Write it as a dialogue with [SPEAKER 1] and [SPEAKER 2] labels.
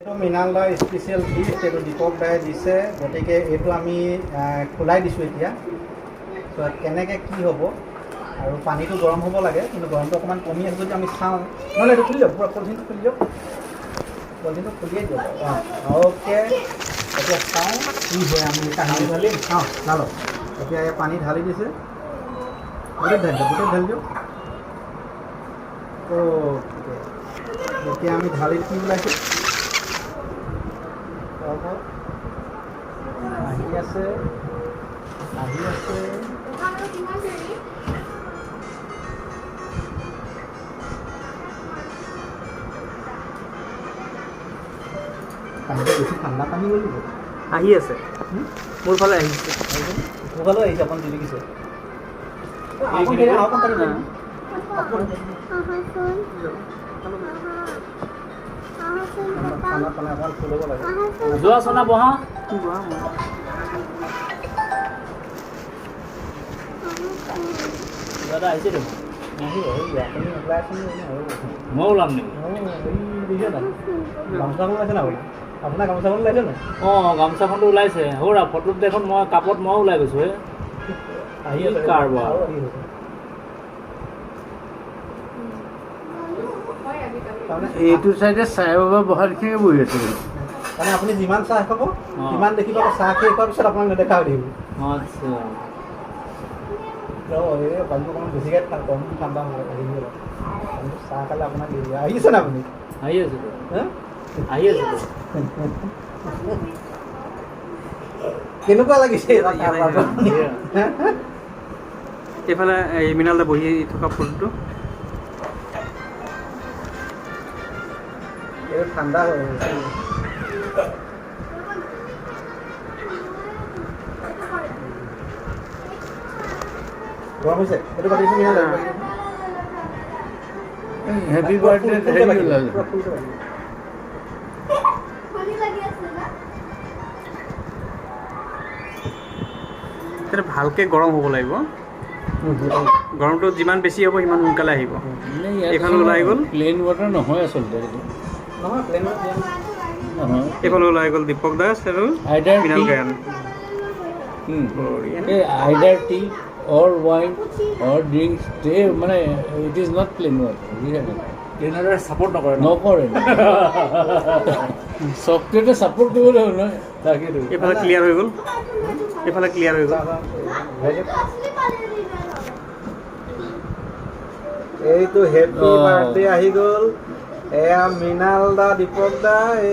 [SPEAKER 1] এইটো মৃণাল দাৰ special gift এইটো দীপক দাই দিছে। গতিকে এইটো আমি খোলাই দিছোঁ এতিয়া। ত' কেনেকৈ কি হ'ব? আৰু পানীটো গৰম হ'ব লাগে, কিন্তু গৰমটো অকণমান কমি আছে যদি আমি চাওঁ। নহ'লে এইটো খুলি দিয়ক, পূৰা পলিথিনটো খুলি দিয়ক। পলিথিনটো খুলিয়ে দিয়ক। অঁ, অ'কে। এতিয়া চাওঁ কি হয়, আমি কাহিনী ঢালি চাওঁ ঢালক এতিয়া এই পানী ঢালি দিছে। গোটেই ঢালি দিয়ক, গোটেই ঢালি দিয়ক। অ'কে এতিয়া আমি ঢালি কি ওলাইছোঁ? আহি আছে আহি আছে। পানীটো বেছি ঠাণ্ডা পানী গ'ল নেকি?
[SPEAKER 2] আহি আছে।
[SPEAKER 1] হুম?
[SPEAKER 2] মোৰ ফালে আহিছে
[SPEAKER 1] মোবাইলো আহিছে অকণ জিলিকিছে অকণ পানী।
[SPEAKER 2] যোৱা চোনা বহা? দাদা আহিছে দেখোন। মই ওলাম নেকি?
[SPEAKER 1] অঁ
[SPEAKER 2] গামোচাখনটো ওলাইছে। হ'ৰা ফটোত দেখোন মই কাপত মই ওলাই গৈছোঁ হে।
[SPEAKER 1] আহি কাৰ বাৰু
[SPEAKER 3] এইটো চাইডে চাই বাবা বহাৰখিনিয়ে বহি আছে।
[SPEAKER 1] মানে আপুনি যিমান চাহ খাব। সিমান দেখি পাব চাহ শেষ হোৱাৰ পিছত আপোনাক নেদেখা হৈ থাকিব
[SPEAKER 2] আচ্ছা
[SPEAKER 1] বেছিকৈ কম ঠাণ্ডা চাহ খালে আপোনাক আহিছে আপুনি?
[SPEAKER 2] আহি আছে।
[SPEAKER 1] হা?
[SPEAKER 2] আহি আছে।
[SPEAKER 1] কেনেকুৱা লাগিছে?
[SPEAKER 4] এইফালে এই মৃণালদা বহি থকা ফুলটো
[SPEAKER 1] এইটো ঠাণ্ডা হৈ গৈছে দিছোঁ মিহলাই লাগিব। পাতি দিওঁ।
[SPEAKER 4] তেতিয়া ভালকৈ গৰম হ'ব লাগিব গৰমটো যিমান বেছি হ'ব সিমান সোনকালে আহিব এইফালে ওলাই গ'ল।
[SPEAKER 3] প্লেইন ৱাটাৰ নহয় আচলতে
[SPEAKER 4] দীপক দাস আৰু
[SPEAKER 3] either
[SPEAKER 4] Mrinal
[SPEAKER 3] tea
[SPEAKER 4] Gayan.
[SPEAKER 3] Either tea or wine or drinks they মানে it is not plain water বুজিছে
[SPEAKER 2] ট্ৰেইনাৰে ছাপৰ্ট নকৰে ন।
[SPEAKER 3] নকৰে ছফ্টৱেৰটো ছাপোৰ্ট কৰিবলৈ হ'ল নহয়
[SPEAKER 4] এইফালে ক্লিয়াৰ হৈ গ'ল। এইফালে ক্লিয়াৰ হৈ গ'ল।
[SPEAKER 1] এইটো হেপী বাৰ্থডে আহি গ'ল। É a mina da de Pogdaê. É.